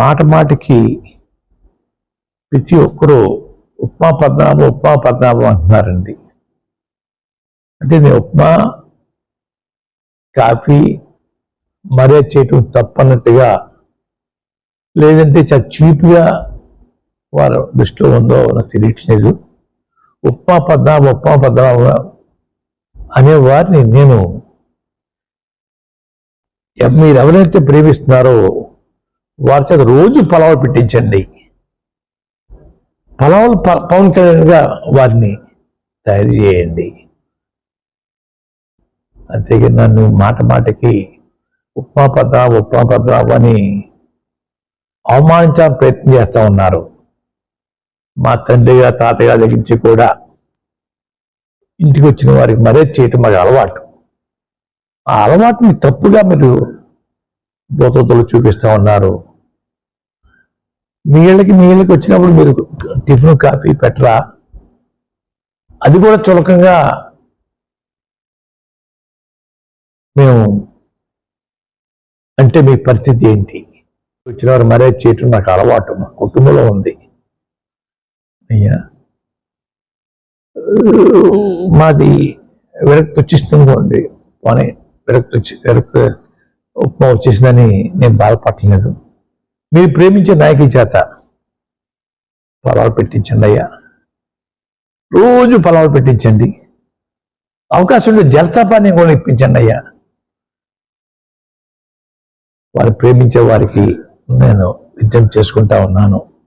మాట మాటికి ప్రతి ఒక్కరూ ఉప్మా పద్నాభం ఉప్మా పద్నాభం అంటున్నారండి. అంటే నేను ఉప్మా కాఫీ మరే చేయటం తప్పన్నట్టుగా లేదంటే చాలా చీప్గా వారు దృష్టిలో ఉందో నాకు తెలియట్లేదు. ఉప్మా పద్నాభం ఉప్మా పద్నాభం అనే వారిని నేను మీరు ఎవరైతే ప్రేమిస్తున్నారో వారి చేత రోజు పొలవలు పెట్టించండి. పొలవలు ప- పవన్ కళ్యాణ్గా వారిని తయారు చేయండి. అంతేగా నన్ను మాట మాటకి ఉప్మా పద ఉప్మా పద్నాభం అని అవమానించాలని ప్రయత్నం చేస్తూ ఉన్నారు. మా తండ్రిగా తాతగా దగ్గర నుంచి కూడా ఇంటికి వచ్చిన వారికి మరే చేయటం మాకు అలవాటు. ఆ అలవాటుని తప్పుగా మీరు బోతలు చూపిస్తా ఉన్నారు. మీ ఇళ్ళకి మీ ఇళ్ళకి వచ్చినప్పుడు మీరు టిఫిన్ కాఫీ పెట్టరా? అది కూడా చులకంగా మేము అంటే మీ పరిస్థితి ఏంటి? వచ్చిన వారు మరే చేయటం నాకు అలవాటు మా కుటుంబంలో ఉంది. అయ్యా. మాది విరక్తి వచ్చిస్తుందండి పోనీ విరక్తి వచ్చి విరక్తి వచ్చేసిందని నేను బాధపడలేదు మీరు ప్రేమించే నాయకుల చేత పొలాలు పెట్టించండి అయ్యా. రోజు పొలాలు పెట్టించండి. అవకాశం ఉంటే జలసపాన్ని కూడా ఇప్పించండి అయ్యా. వారు ప్రేమించే వారికి నేను విద్యం చేసుకుంటా ఉన్నాను.